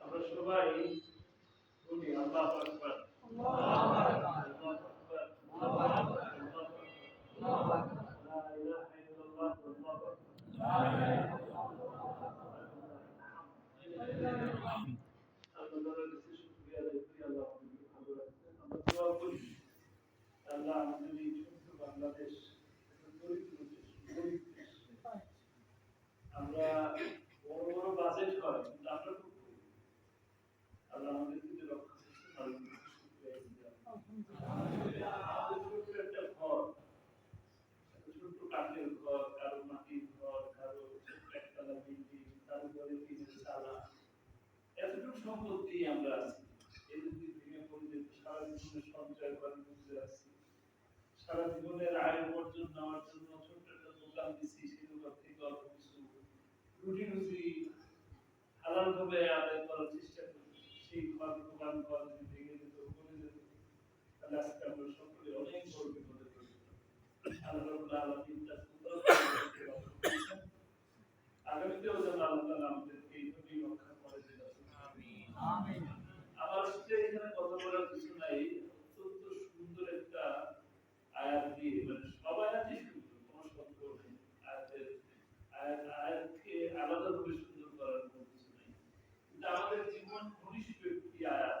আমরা সবাই আল্লাহু আকবার আল্লাহু আকবার আল্লাহু আকবার লা ইলাহা ইল্লাল্লাহ আল্লাহু আকবার আল্লাহ তাআলার আমরা আমাদের এই বাংলাদেশ আমরা বড় বড় বাজেট হয় আমরা খুব। আল্লাহ আমাদেরকে যে রক্ষা করছেন আল্লাহর কাছে শুকরিয়া দিলাম। আমাদের ছোট্ট একটা ঘর একটা ছোট্ট কাঠের ঘর কারও মাটির ঘর কারও একতলা বিল্ডিং কারও ঘরে টিনের চালা এতটুকু সম্পত্তি আমরা আছি। এই ভেঙে পড়লে সারা জীবনের সঞ্চয় করে বুঝতে রাখছি সারা জীবনের আয় উপার্জন নেওয়ার জন্য ছোট্ট একটা দোকান দিচ্ছি সেই দোকান থেকে অল্প কিছু রুটি রুটি হালাল ভাবে আদায় করার চেষ্টা করি। সেই ঘর দোকান ঘর যদি ভেঙে যেত পড়ে যেত, তাহলে আজকে আমরা সকলে অনেক বড় বিপদে পড়েছিলাম। আল্লাহ আলামিন তার সুন্দর করে রক্ষা করেছেন। আগামীতেও যেন আল্লাহ তাআলা আমাদেরকে এইভাবেই রক্ষা করে দেন আমিন আমার সাথে এখানে কথা বলার কিছু নাই অত্যন্ত সুন্দর একটা আয়াত দিয়ে মানে সব আয়াতই সুন্দর কোনো শব্দ নেই আয়াতের আয়াত আয়াতকে আলাদাভাবে সুন্দর করার কোনো কিছু নেই কিন্তু আমাদের জীবন ঘনিষ্ঠ একটি আয়াত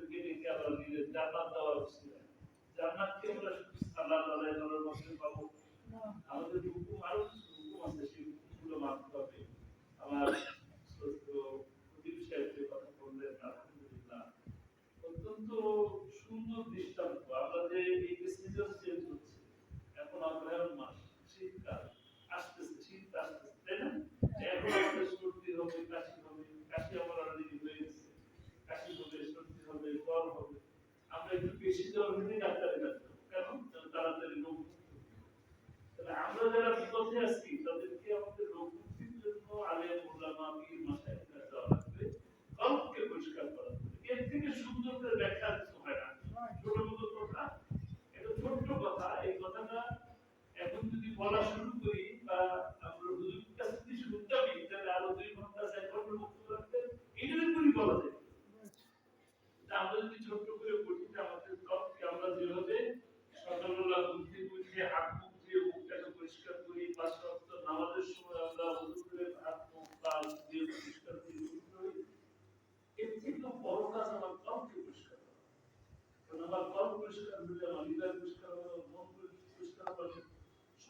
জান্নাত দেওয়া আমরা শুধু সালাত মধ্যে পাবো। আমাদের হুকুম আরও কিছু হুকুম আছে সেই হুকুমগুলো মানতে হবে আমার শ্রদ্ধ প্রদীপ সাহেব যে কথা বললেন আলহামদুলিল্লাহ অত্যন্ত সুন্দর দৃষ্টান্ত আমরা যে এই যে সিজন চেঞ্জ হচ্ছে এখন অগ্রহায়ণ মাস শীতকাল আসতেছে শীত আসতেছে তাই না এখন আমাদের সর্দি হবে কাশি হবে কাশি আমার অলরেডি হয়ে গেছে কাশি হবে সর্দি হবে জ্বর হবে আমরা একটু বেশি জ্বর হলে ডাক্তারের কাছে যাব। কেন যেন তাড়াতাড়ি রোগ মুক্ত হই। তাহলে আমরা যারা বিপথে আছি তাদেরকে আমাদের রোগ মুক্তির জন্য আলেম ওলামা পীর মাসায়ের কাছে যাওয়া লাগবে কলবকে পরিষ্কার করা লাগবে এর থেকে সুন্দর করে ব্যাখ্যা কিছু হয় না ছোট মতো কথা এটা ছোট্ট কথা এই কথাটা এখন যদি বলা শুরু করি বা আমরা হুজুরের কাছে যদি শুনতামই তাহলে আরও দুই ঘণ্টা চার ঘণ্টা বক্তব্য রাখতেন এইটার উপরই বলা যায় তা আমরা যদি ছোট্ট করে বলি যে আমাদের কলবকে আমরা যেভাবে সকালবেলা বুদ্ধি বুঝে হাত মুখ দিয়ে মুখটাকে পরিষ্কার করি পাঁচ ওয়াক্ত নামাজের সময় আমরা ওযু করে হাত মুখ পা দিয়ে পরিষ্কার করি ওযু করি এর থেকেও বড় কাজ আমার কলবকে পরিষ্কার করা কারণ আমার কলব পরিষ্কার হলে আমার হৃদয় পরিষ্কার হবে আমার মন পরিষ্কার হবে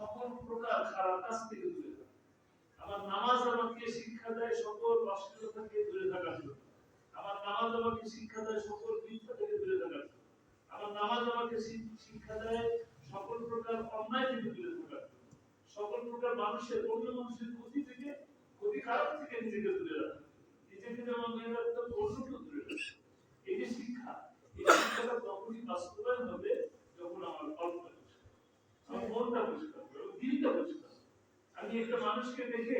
সকল প্রকার খারাপ কাজ থেকে দূরে থাকা। আমার নামাজ আমাকে শিক্ষা দেয় সকল অশ্লীলতা থেকে দূরে থাকার জন্য। আমার নামাজ আমাকে শিক্ষা দেয় সকল মিথ্যা থেকে দূরে থাকার জন্য। আমার নামাজ আমাকে শিক্ষা দেয় সকল প্রকার অন্যায় থেকে দূরে থাকার জন্য। সকল প্রকার মানুষের, অন্য মানুষের ক্ষতি থেকে, ক্ষতি খারাপ থেকে নিজেকে দূরে রাখা। নিজেকে যেমন দূরে রাখতে অন্যকেও দূরে হবে। এই যে শিক্ষা, এই শিক্ষাটা তখনই বাস্তবায়ন হবে যখন আমার কল্পনা পরিষ্কার আমার মনটা পরিষ্কার হবে আমার দিলটা পরিষ্কার হবে। আমি একটা মানুষকে দেখে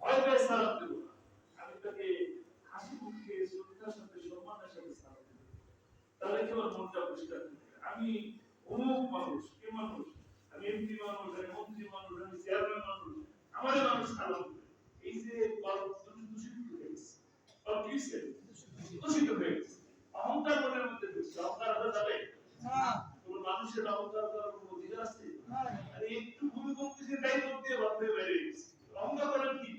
ভয় পায় সালাম দেবো আমি তাকে হাসি মুখে শ্রদ্ধার সাথে সম্মানের সাথে সালাম দেবো। তাহলে কি আমার মনটা পরিষ্কার আমি অমুক মানুষ কে মানুষ? আমি এমপি মানুষ আমি মন্ত্রী মানুষ আমি চেয়ারম্যান মানুষ আমার মানুষ সালাম এই যে দূষিত হয়ে গেছে? দূষিত হয়ে গেছে। অহংকার মনের মধ্যে ঢুকছে। অহংকার হতে যাবে? মানুষের অহংকার করার কোনো অধিকার আছে আর একটু ভূমিকম্প যে তাই করতে বাধ্য হয়ে বেরিয়ে গেছে অহংকার করার কি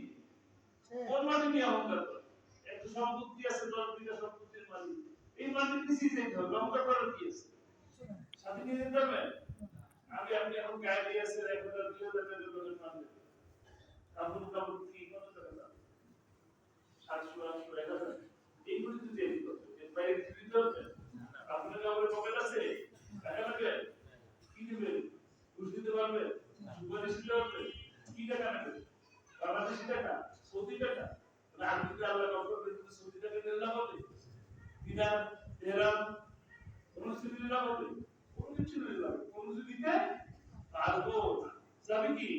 কোন মানে নিয়ে অহংকার করে একটা সম্পত্তি আছে দশ বিঘা সম্পত্তির মালিক এই মালিক নিচেই যেতে হবে অহংকার করার কি? আছে সাথে নিয়ে যেতে হবে? আমি আপনি এখন গাড়ি আছে এক হাজার দুই হাজার টাকা করে মানবে কাপড় কাপড় কি কত টাকা দাম? সাতশো আটশো এক হাজার এইগুলি তো দিয়ে দিতে হবে এর বাইরে দিতে হবে? আপনার কাপড়ের পকেট আছে? সৌদি টাকা? আমি যদি আল্লাহ কাপড় সৌদি কোন কোনো হবে? কোন কিছু লাভ হবে। কোন দিতে পারব যাবে কি?